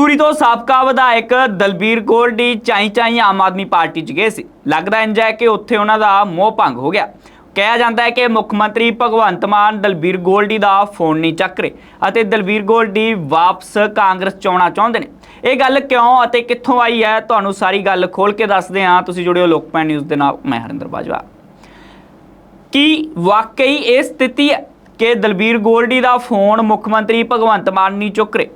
ਧੂਰੀ ਤੋਂ ਸਾਬਕਾ ਵਿਧਾਇਕ ਦਲਬੀਰ ਗੋਲਡੀ ਚਾਈ ਚਾਈ ਆਮ ਆਦਮੀ ਪਾਰਟੀ 'ਚ ਗਏ ਸੀ। ਲੱਗਦਾ ਇੰਜ ਹੈ ਕਿ ਉੱਥੇ ਉਹਨਾਂ ਦਾ ਮੋਹ ਭੰਗ ਹੋ ਗਿਆ। ਕਿਹਾ ਜਾਂਦਾ ਹੈ ਕਿ ਮੁੱਖ ਮੰਤਰੀ ਭਗਵੰਤ ਮਾਨ ਦਲਬੀਰ ਗੋਲਡੀ ਦਾ ਫੋਨ ਨਹੀਂ ਚੱਕ ਰਹੇ ਅਤੇ ਦਲਬੀਰ ਗੋਲਡੀ ਵਾਪਸ ਕਾਂਗਰਸ ਚ ਆਉਣਾ ਚਾਹੁੰਦੇ ਨੇ। ਇਹ ਗੱਲ ਕਿਉਂ ਅਤੇ ਕਿੱਥੋਂ ਆਈ ਹੈ? ਤੁਹਾਨੂੰ ਸਾਰੀ ਗੱਲ ਖੋਲ ਕੇ ਦੱਸਦੇ ਹਾਂ। ਤੁਸੀਂ ਜੁੜਿਓ ਲੋਕਪਾਲ ਨਿਊਜ਼ ਦੇ ਨਾਲ। ਮੈਂ ਹਰਿੰਦਰ ਬਾਜਵਾ। ਕੀ ਵਾਕਈ ਇਹ ਸਥਿਤੀ ਹੈ ਕਿ ਦਲਬੀਰ ਗੋਲਡੀ ਦਾ ਫੋਨ ਮੁੱਖ ਮੰਤਰੀ ਭਗਵੰਤ ਮਾਨ ਨਹੀਂ ਚੁੱਕ ਰਹੇ?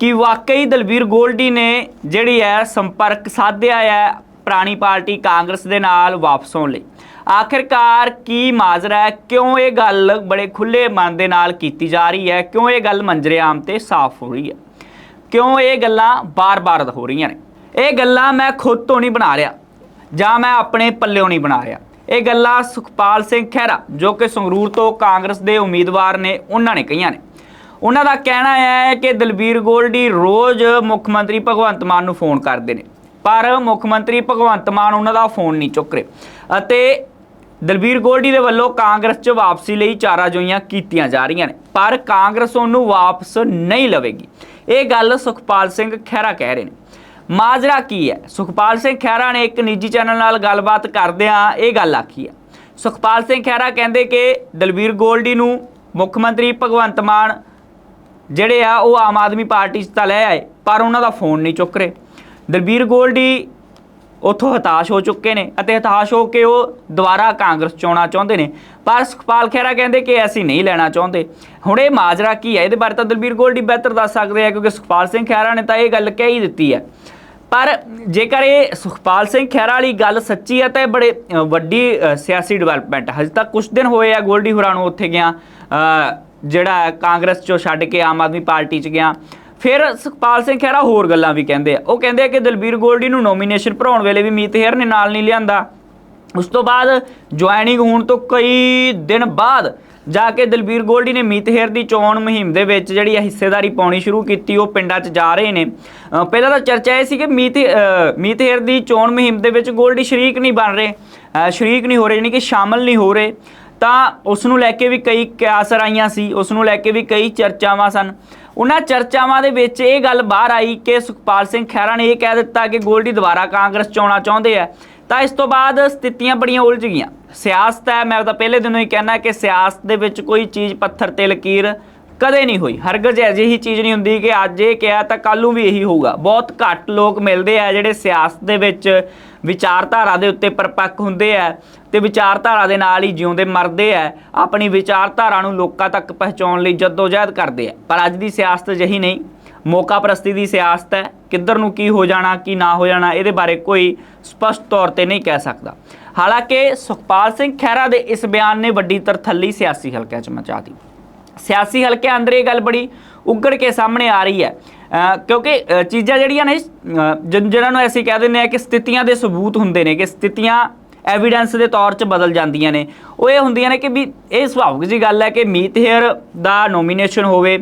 ਕਿ ਵਾਕਈ ਦਲਬੀਰ ਗੋਲਡੀ ਨੇ ਜਿਹੜੀ ਹੈ ਸੰਪਰਕ ਸਾਧਿਆ ਹੈ ਪੁਰਾਣੀ ਪਾਰਟੀ ਕਾਂਗਰਸ ਦੇ ਨਾਲ ਵਾਪਸ ਆਉਣ ਲਈ। ਆਖਿਰਕਾਰ ਕੀ ਮਾਜਰਾ ਹੈ? ਕਿਉਂ ਇਹ ਗੱਲ ਬੜੇ ਖੁੱਲੇ ਮਨ ਦੇ ਨਾਲ ਕੀਤੀ ਜਾ ਰਹੀ ਹੈ? ਕਿਉਂ ਇਹ ਗੱਲ ਮੰਜਰੇਆਮ ਤੇ ਸਾਫ਼ ਹੋ ਰਹੀ ਹੈ? ਕਿਉਂ ਇਹ ਗੱਲਾਂ ਬਾਰ-ਬਾਰ ਹੋ ਰਹੀਆਂ ਨੇ? ਇਹ ਗੱਲਾਂ ਮੈਂ ਖੁਦ ਤੋਂ ਨਹੀਂ ਬਣਾ ਰਿਹਾ। ਜਾਂ ਮੈਂ ਆਪਣੇ ਪੱਲਿਓਂ ਨਹੀਂ ਬਣਾ ਰਿਹਾ। ਇਹ ਗੱਲਾਂ ਸੁਖਪਾਲ ਸਿੰਘ ਖਹਿਰਾ ਜੋ ਕਿ ਸੰਗਰੂਰ ਤੋਂ ਕਾਂਗਰਸ ਦੇ ਉਮੀਦਵਾਰ ਨੇ, ਉਹਨਾਂ ਨੇ ਕਹੀਆਂ ਨੇ। ਉਹਨਾਂ ਦਾ ਕਹਿਣਾ ਹੈ ਕਿ ਦਲਬੀਰ ਗੋਲਡੀ ਰੋਜ਼ ਮੁੱਖ ਮੰਤਰੀ ਭਗਵੰਤ ਮਾਨ ਨੂੰ ਫੋਨ ਕਰਦੇ ਨੇ, ਪਰ ਮੁੱਖ ਮੰਤਰੀ ਭਗਵੰਤ ਮਾਨ ਉਹਨਾਂ ਦਾ ਫੋਨ ਨਹੀਂ ਚੁੱਕ ਰਹੇ ਅਤੇ ਦਲਬੀਰ ਗੋਲਡੀ ਦੇ ਵੱਲੋਂ ਕਾਂਗਰਸ 'ਚ ਵਾਪਸੀ ਲਈ ਚਾਰਾਜੋਈਆਂ ਕੀਤੀਆਂ ਜਾ ਰਹੀਆਂ ਨੇ, ਪਰ ਕਾਂਗਰਸ ਉਹਨੂੰ ਵਾਪਸ ਨਹੀਂ ਲਵੇਗੀ। ਇਹ ਗੱਲ ਸੁਖਪਾਲ ਸਿੰਘ ਖਹਿਰਾ ਕਹਿ ਰਹੇ ਨੇ। ਮਾਜਰਾ ਕੀ ਹੈ? ਸੁਖਪਾਲ ਸਿੰਘ ਖਹਿਰਾ ਨੇ ਇੱਕ ਨਿੱਜੀ ਚੈਨਲ ਨਾਲ ਗੱਲਬਾਤ ਕਰਦਿਆਂ ਇਹ ਗੱਲ ਆਖੀ ਹੈ। ਸੁਖਪਾਲ ਸਿੰਘ ਖਹਿਰਾ ਕਹਿੰਦੇ ਕਿ ਦਲਬੀਰ ਗੋਲਡੀ ਨੂੰ ਮੁੱਖ ਮੰਤਰੀ ਭਗਵੰਤ ਮਾਨ ਜਿਹੜੇ ਆ ਉਹ ਆਮ ਆਦਮੀ ਪਾਰਟੀ 'ਚ ਤਾਂ ਲੈ ਆਏ, ਪਰ ਉਹਨਾਂ ਦਾ ਫੋਨ ਨਹੀਂ ਚੁੱਕ ਰਹੇ। ਦਲਬੀਰ ਗੋਲਡੀ ਉਥੋਂ ਹਤਾਸ਼ ਹੋ ਚੁੱਕੇ ਨੇ ਅਤੇ ਹਤਾਸ਼ ਹੋ ਕੇ ਉਹ ਦੁਬਾਰਾ ਕਾਂਗਰਸ ਚ ਆਉਣਾ ਚਾਹੁੰਦੇ ਨੇ। ਪਰ ਸੁਖਪਾਲ ਖਹਿਰਾ ਕਹਿੰਦੇ ਕਿ ਅਸੀਂ ਨਹੀਂ ਲੈਣਾ ਚਾਹੁੰਦੇ। ਹੁਣ ਇਹ ਮਾਜਰਾ ਕੀ ਹੈ ਇਹਦੇ ਬਾਰੇ ਤਾਂ ਦਲਬੀਰ ਗੋਲਡੀ ਬਿਹਤਰ ਦੱਸ ਸਕਦੇ ਆ, ਕਿਉਂਕਿ ਸੁਖਪਾਲ ਸਿੰਘ ਖਹਿਰਾ ਨੇ ਤਾਂ ਇਹ ਗੱਲ ਕਹਿ ਹੀ ਦਿੱਤੀ ਹੈ ਪਰ ਜੇਕਰ ਇਹ ਸੁਖਪਾਲ ਸਿੰਘ ਖਹਿਰਾ ਵਾਲੀ ਗੱਲ ਸੱਚੀ ਹੈ ਤਾਂ ਇਹ ਬੜੇ ਵੱਡੀ ਸਿਆਸੀ ਡਿਵੈਲਪਮੈਂਟ ਹਜੇ ਤੱਕ ਕੁਝ ਦਿਨ ਹੋਏ ਆ ਗੋਲਡੀ ਹੋਰਾਂ ਨੂੰ ਉੱਥੇ ਗਿਆ। ਜਿਹੜਾ ਕਾਂਗਰਸ ਚੋਂ ਛੱਡ ਕੇ ਆਮ ਆਦਮੀ ਪਾਰਟੀ ਚ ਗਿਆ। ਫਿਰ ਸੁਖਪਾਲ ਸਿੰਘ ਖਹਿਰਾ ਹੋਰ ਗੱਲਾਂ ਵੀ ਕਹਿੰਦੇ ਆ। ਉਹ ਕਹਿੰਦੇ ਆ ਕਿ ਦਲਬੀਰ ਗੋਲਡੀ ਨੂੰ ਨੋਮੀਨੇਸ਼ਨ ਭਰਾਉਣ ਵੇਲੇ ਵੀ ਮੀਤ ਹੇਰ ਨੇ ਨਾਲ ਨਹੀਂ ਲਿਆਂਦਾ। ਉਸ ਤੋਂ ਬਾਅਦ ਜੁਆਇਨਿੰਗ ਹੋਣ ਤੋਂ ਕਈ ਦਿਨ ਬਾਅਦ ਜਾ ਕੇ ਦਲਬੀਰ ਗੋਲਡੀ ਨੇ ਮੀਤ ਹੇਰ ਦੀ ਚੋਣ ਮੁਹਿੰਮ ਦੇ ਵਿੱਚ ਜਿਹੜੀ ਇਹ ਹਿੱਸੇਦਾਰੀ ਪਾਉਣੀ ਸ਼ੁਰੂ ਕੀਤੀ ਉਹ ਪਿੰਡਾਂ 'ਚ ਜਾ ਰਹੇ ਨੇ। ਪਹਿਲਾਂ ਤਾਂ ਚਰਚਾ ਇਹ ਸੀ ਕਿ ਮੀਤ ਅ, ਮੀਤ ਹੇਰ ਦੀ ਚੋਣ ਮੁਹਿੰਮ ਦੇ ਵਿੱਚ ਗੋਲਡੀ ਸ਼ਰੀਕ ਨਹੀਂ ਬਣ ਰਹੇ। ਸ਼ਰੀਕ ਨਹੀਂ ਹੋ ਰਹੇ ਯਾਨੀ ਕਿ ਸ਼ਾਮਲ ਨਹੀਂ ਹੋ ਰਹੇ। ਤਾਂ ਉਸ ਨੂੰ ਲੈ ਕੇ ਵੀ ਕਈ ਕਿਆਸਰ ਆਈਆਂ ਸੀ ਉਸ ਨੂੰ ਲੈ ਕੇ ਵੀ ਕਈ ਚਰਚਾਵਾਂ ਸਨ। ਉਹਨਾਂ ਚਰਚਾਵਾਂ ਦੇ ਵਿੱਚ ਇਹ ਗੱਲ ਬਾਹਰ ਆਈ ਕਿ ਸੁਖਪਾਲ ਸਿੰਘ ਖਹਿਰਾ ਨੇ ਇਹ ਕਹਿ ਦਿੱਤਾ ਕਿ ਗੋਲਡੀ ਦੁਬਾਰਾ ਕਾਂਗਰਸ ਚ ਚਾਹੁੰਦੇ ਆ। ਤਾਂ ਇਸ ਤੋਂ ਬਾਅਦ ਸਥਿਤੀਆਂ ਬੜੀਆਂ ਉਲਝ ਗਈਆਂ। ਸਿਆਸਤ ਹੈ, ਮੈਂ ਤਾਂ ਪਹਿਲੇ ਦਿਨੋਂ ਹੀ ਕਹਿਣਾ ਕਿ ਸਿਆਸਤ ਦੇ ਵਿੱਚ ਕੋਈ ਚੀਜ਼ ਪੱਥਰ ਤੇ ਲਕੀਰ ਕਦੇ ਨਹੀਂ ਹੋਈ। ਹਰਗਜ਼ ਅਜਿਹੀ ਚੀਜ਼ ਨਹੀਂ ਹੁੰਦੀ ਕਿ ਅੱਜ ਇਹ ਕਿਹਾ ਤਾਂ ਕੱਲ ਨੂੰ ਵੀ ਇਹੀ ਹੋਊਗਾ। ਬਹੁਤ ਘੱਟ ਲੋਕ ਮਿਲਦੇ ਆ ਜਿਹੜੇ ਸਿਆਸਤ ਦੇ ਵਿੱਚ ਵਿਚਾਰਧਾਰਾ ਦੇ ਉੱਤੇ ਪਰਪੱਕ ਹੁੰਦੇ ਆ ਤੇ ਵਿਚਾਰਧਾਰਾ ਦੇ ਨਾਲ ਹੀ ਜਿਉਂਦੇ ਮਰਦੇ ਆ, ਆਪਣੀ ਵਿਚਾਰਧਾਰਾ ਨੂੰ ਲੋਕਾਂ ਤੱਕ ਪਹੁੰਚਾਉਣ ਲਈ ਜਦੋਜਹਿਦ ਕਰਦੇ ਆ। ਪਰ ਅੱਜ ਦੀ ਸਿਆਸਤ ਅਜਿਹੀ ਨਹੀਂ। ਮੌਕਾ ਪ੍ਰਸਤੀ ਦੀ ਸਿਆਸਤ ਹੈ। ਕਿੱਧਰ ਨੂੰ ਕੀ ਹੋ ਜਾਣਾ, ਕੀ ਨਾ ਹੋ ਜਾਣਾ, ਇਹਦੇ ਬਾਰੇ ਕੋਈ ਸਪਸ਼ਟ ਤੌਰ ਤੇ ਨਹੀਂ ਕਹਿ ਸਕਦਾ। ਹਾਲਾਂਕਿ ਸੁਖਪਾਲ ਸਿੰਘ ਖਹਿਰਾ ਦੇ ਇਸ ਬਿਆਨ ਨੇ ਵੱਡੀ ਤਰਥੱਲੀ ਸਿਆਸੀ ਹਲਕਿਆਂ 'ਚ ਮਚਾ ਦਿੱਤੀ। ਸਿਆਸੀ ਹਲਕਿਆਂ ਅੰਦਰ ਇਹ ਗੱਲ ਬੜੀ ਉੱਗੜ ਕੇ ਸਾਹਮਣੇ ਆ ਰਹੀ ਹੈ ਕਿਉਂਕਿ ਚੀਜ਼ਾਂ ਜਿਹੜੀਆਂ ਨੇ ਜਿਹਨਾਂ ਨੂੰ ਅਸੀਂ ਕਹਿ ਦਿੰਦੇ ਆ ਕਿ ਸਥਿਤੀਆਂ ਦੇ ਸਬੂਤ ਹੁੰਦੇ ਨੇ, ਕਿ ਸਥਿਤੀਆਂ ਐਵੀਡੈਂਸ ਦੇ ਤੌਰ 'ਚ ਬਦਲ ਜਾਂਦੀਆਂ ਨੇ, ਉਹ ਇਹ ਹੁੰਦੀਆਂ ਨੇ ਕਿ ਵੀ ਇਹ ਸੁਭਾਵਿਕ ਜੀ ਗੱਲ ਹੈ ਕਿ ਮੀਤ ਹੇਅਰ ਦਾ ਨੋਮੀਨੇਸ਼ਨ ਹੋਵੇ।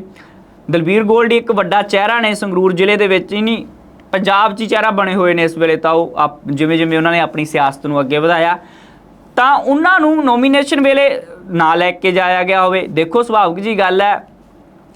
ਦਲਬੀਰ ਗੋਲਡੀ ਇੱਕ ਵੱਡਾ ਚਿਹਰਾ ਨੇ ਸੰਗਰੂਰ ਜ਼ਿਲ੍ਹੇ ਦੇ ਵਿੱਚ ਹੀ ਨਹੀਂ ਪੰਜਾਬ 'ਚ ਹੀ ਚਿਹਰਾ ਬਣੇ ਹੋਏ ਨੇ ਇਸ ਵੇਲੇ ਤਾਂ ਉਹ ਆਪ- ਜਿਵੇਂ ਜਿਵੇਂ ਉਹਨਾਂ ਨੇ ਆਪਣੀ ਸਿਆਸਤ ਨੂੰ ਅੱਗੇ ਵਧਾਇਆ। ਤਾਂ ਉਹਨਾਂ ਨੂੰ ਨੋਮੀਨੇਸ਼ਨ ਵੇਲੇ ਨਾ ਲੈ ਕੇ ਜਾਇਆ ਗਿਆ ਹੋਵੇ। ਦੇਖੋ ਸੁਭਾਵਿਕ ਜੀ ਗੱਲ ਹੈ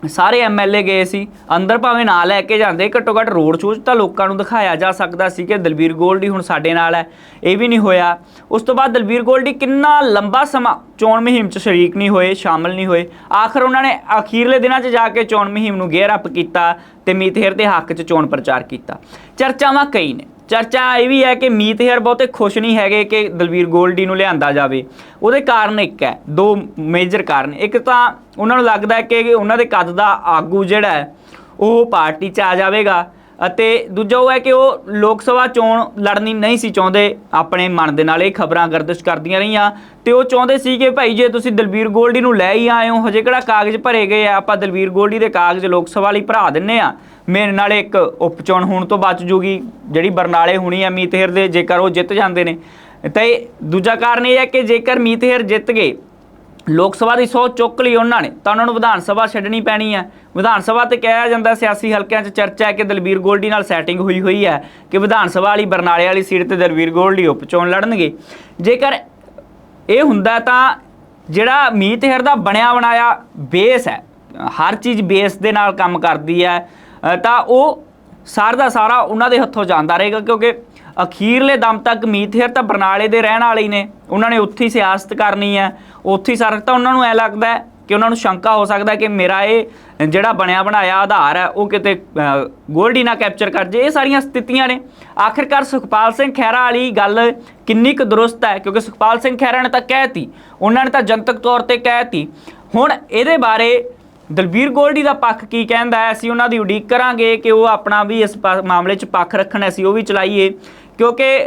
ਸਾਰੇ ਐਮਐਲਏ ਗਏ ਸੀ। ਅੰਦਰ ਭਾਵੇਂ ਨਾ ਲੈ ਕੇ ਜਾਂਦੇ ਘੱਟੋ ਘੱਟ ਰੋਡ ਸ਼ੋਅ 'ਚ ਤਾਂ ਲੋਕਾਂ ਨੂੰ ਦਿਖਾਇਆ ਜਾ ਸਕਦਾ ਸੀ ਕਿ ਦਲਬੀਰ ਗੋਲਡੀ ਹੁਣ ਸਾਡੇ ਨਾਲ ਹੈ। ਇਹ ਵੀ ਨਹੀਂ ਹੋਇਆ। ਉਸ ਤੋਂ ਬਾਅਦ ਦਲਬੀਰ ਗੋਲਡੀ ਕਿੰਨਾ ਲੰਬਾ ਸਮਾਂ ਚੋਣ ਮੁਹਿੰਮ 'ਚ ਸ਼ਰੀਕ ਨਹੀਂ ਹੋਏ, ਸ਼ਾਮਲ ਨਹੀਂ ਹੋਏ। ਆਖਰ ਉਹਨਾਂ ਨੇ ਅਖੀਰਲੇ ਦਿਨਾਂ 'ਚ ਜਾ ਕੇ ਚੋਣ ਮੁਹਿੰਮ ਨੂੰ ਗੇਅਰ ਅਪ ਕੀਤਾ ਤੇ ਮੀਤਹੇਰ ਦੇ ਹੱਕ 'ਚ ਚੋਣ ਪ੍ਰਚਾਰ ਕੀਤਾ। ਚਰਚਾਵਾਂ ਕਈ ਨੇ। ਚਰਚਾ ਇਹ ਵੀ ਹੈ ਕਿ ਮੀਤ ਹੇਅਰ ਬਹੁਤੇ ਖੁਸ਼ ਨਹੀਂ ਹੈਗੇ ਕਿ ਦਲਵੀਰ ਗੋਲਡੀ ਨੂੰ ਲਿਆਂਦਾ ਜਾਵੇ। ਉਹਦੇ ਕਾਰਨ ਇੱਕ ਹੈ, ਦੋ ਮੇਜਰ ਕਾਰਨ। ਇੱਕ ਤਾਂ ਉਹਨਾਂ ਨੂੰ ਲੱਗਦਾ ਹੈ ਕਿ ਉਹਨਾਂ ਦੇ ਕੱਦ ਦਾ ਆਗੂ ਜਿਹੜਾ ਹੈ, ਉਹ ਪਾਰਟੀ 'ਚ ਆ ਜਾਵੇਗਾ। ਅਤੇ ਦੂਜਾ ਉਹ ਹੈ ਕਿ ਉਹ ਲੋਕ ਸਭਾ ਚੋਣ ਲੜਨੀ ਨਹੀਂ ਸੀ ਚਾਹੁੰਦੇ, ਆਪਣੇ ਮਨ ਦੇ ਨਾਲ ਇਹ ਖਬਰਾਂ ਗਰਦਿਸ਼ ਕਰਦੀਆਂ ਰਹੀਆਂ। ਤੇ ਉਹ ਚਾਹੁੰਦੇ ਸੀ ਕਿ ਭਾਈ ਜੇ ਤੁਸੀਂ ਦਲਬੀਰ ਗੋਲਡੀ ਨੂੰ ਲੈ ਹੀ ਆਏ ਹੋ, ਹਜੇ ਕਿਹੜਾ ਕਾਗਜ਼ ਭਰੇ ਗਏ ਆ? ਆਪਾਂ ਦਲਬੀਰ ਗੋਲਡੀ ਦੇ ਕਾਗਜ਼ ਲੋਕ ਸਭਾ ਲਈ ਭਰਾ ਦਿੰਨੇ ਆ। ਮੇਰੇ ਨਾਲ ਇੱਕ ਉਪਚੋਣ ਹੋਣ ਤੋਂ ਬਚ ਜੂਗੀ, ਜਿਹੜੀ ਬਰਨਾਲੇ ਹੋਣੀ ਆ ਮੀਤਹਿਰ ਦੇ, ਜੇਕਰ ਉਹ ਜਿੱਤ ਜਾਂਦੇ ਨੇ। ਤੇ ਦੂਜਾ ਕਾਰਨ ਇਹ ਹੈ ਕਿ ਜੇਕਰ ਮੀਤਹਿਰ ਜਿੱਤ ਗਏ ਲੋਕ ਸਭਾ ਦੀ ਸੌ ਚੁੱਕ ਲਈ ਉਹਨਾਂ ਨੇ, ਤਾਂ ਉਹਨਾਂ ਨੂੰ ਵਿਧਾਨ ਸਭਾ ਛੱਡਣੀ ਪੈਣੀ ਹੈ। ਵਿਧਾਨ ਸਭਾ ਤੇ ਕਿਹਾ ਜਾਂਦਾ ਸਿਆਸੀ ਹਲਕਿਆਂ 'ਚ ਚਰਚਾ ਹੈ ਕਿ ਦਲਬੀਰ ਗੋਲਡੀ ਨਾਲ ਸੈਟਿੰਗ ਹੋਈ ਹੋਈ ਹੈ ਕਿ ਵਿਧਾਨ ਸਭਾ ਵਾਲੀ ਬਰਨਾਲੇ ਵਾਲੀ ਸੀਟ ਤੇ ਦਲਬੀਰ ਗੋਲਡੀ ਉਪਚੋਣ ਲੜਨਗੇ। ਜੇਕਰ ਇਹ ਹੁੰਦਾ ਤਾਂ ਜਿਹੜਾ ਮੀਤ ਹੇਰ ਦਾ ਬਣਿਆ ਬਣਾਇਆ ਬੇਸ ਹੈ, ਹਰ ਚੀਜ਼ ਬੇਸ ਦੇ ਨਾਲ ਕੰਮ ਕਰਦੀ ਹੈ ਤਾਂ ਉਹ ਸਾਰ ਦਾ ਸਾਰਾ ਉਹਨਾਂ ਦੇ ਹੱਥੋਂ ਜਾਂਦਾ ਰਹੇਗਾ ਕਿਉਂਕਿ ਅਖੀਰਲੇ ਦਮ ਤੱਕ ਮੀਤ ਹੇਰ ਤਾਂ ਬਰਨਾਲੇ ਦੇ ਰਹਿਣ ਵਾਲੇ ਹੀ ਨੇ। ਉਹਨਾਂ ਨੇ ਉੱਥੇ ਹੀ ਸਿਆਸਤ ਕਰਨੀ ਹੈ। ਉੱਥੇ ਹੀ ਸਾਰਾ ਤਾਂ ਉਹਨਾਂ ਨੂੰ ਐ ਲੱਗਦਾ ਕਿ ਉਹਨਾਂ ਨੂੰ ਸ਼ੰਕਾ ਹੋ ਸਕਦਾ ਕਿ ਮੇਰਾ ਇਹ ਜਿਹੜਾ ਬਣਿਆ ਬਣਾਇਆ ਆਧਾਰ ਹੈ, ਉਹ ਕਿਤੇ ਗੋਲਡੀ ਨਾ ਕੈਪਚਰ ਕਰ ਜੇ। ਇਹ ਸਾਰੀਆਂ ਸਥਿਤੀਆਂ ਨੇ। ਆਖਿਰਕਾਰ ਸੁਖਪਾਲ ਸਿੰਘ ਖਹਿਰਾ ਵਾਲੀ ਗੱਲ ਕਿੰਨੀ ਕੁ ਦਰੁਸਤ ਹੈ ਕਿਉਂਕਿ ਸੁਖਪਾਲ ਸਿੰਘ ਖਹਿਰਾ ਨੇ ਤਾਂ ਕਹਿਤੀ ਉਹਨਾਂ ਨੇ ਤਾਂ ਜਨਤਕ ਤੌਰ ਤੇ ਕਹਿਤੀ ਹੁਣ ਇਹਦੇ ਬਾਰੇ ਦਲਬੀਰ ਗੋਲਡੀ ਦਾ ਪੱਖ ਕੀ ਕਹਿੰਦਾ ਹੈ? ਅਸੀਂ ਉਹਨਾਂ ਦੀ ਉਡੀਕ ਕਰਾਂਗੇ ਕਿ ਉਹ ਆਪਣਾ ਵੀ ਇਸ ਪਾ- ਮਾਮਲੇ 'ਚ ਪੱਖ ਰੱਖਣ, ਅਸੀਂ ਉਹ ਵੀ ਚਲਾਈਏ। ਕਿਉਂਕਿ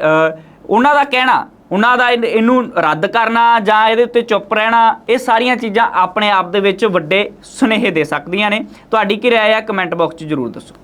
ਉਹਨਾਂ ਦਾ ਕਹਿਣਾ, ਉਹਨਾਂ ਦਾ ਇਹਨ- ਇਹਨੂੰ ਰੱਦ ਕਰਨਾ ਜਾਂ ਇਹਦੇ ਉੱਤੇ ਚੁੱਪ ਰਹਿਣਾ, ਇਹ ਸਾਰੀਆਂ ਚੀਜ਼ਾਂ ਆਪਣੇ ਆਪ ਦੇ ਵਿੱਚ ਵੱਡੇ ਸੁਨੇਹੇ ਦੇ ਸਕਦੀਆਂ ਨੇ। ਤੁਹਾਡੀ ਕੀ ਰਾਏ ਹੈ ਕਮੈਂਟ ਬਾਕਸ 'ਚ ਜ਼ਰੂਰ ਦੱਸੋ।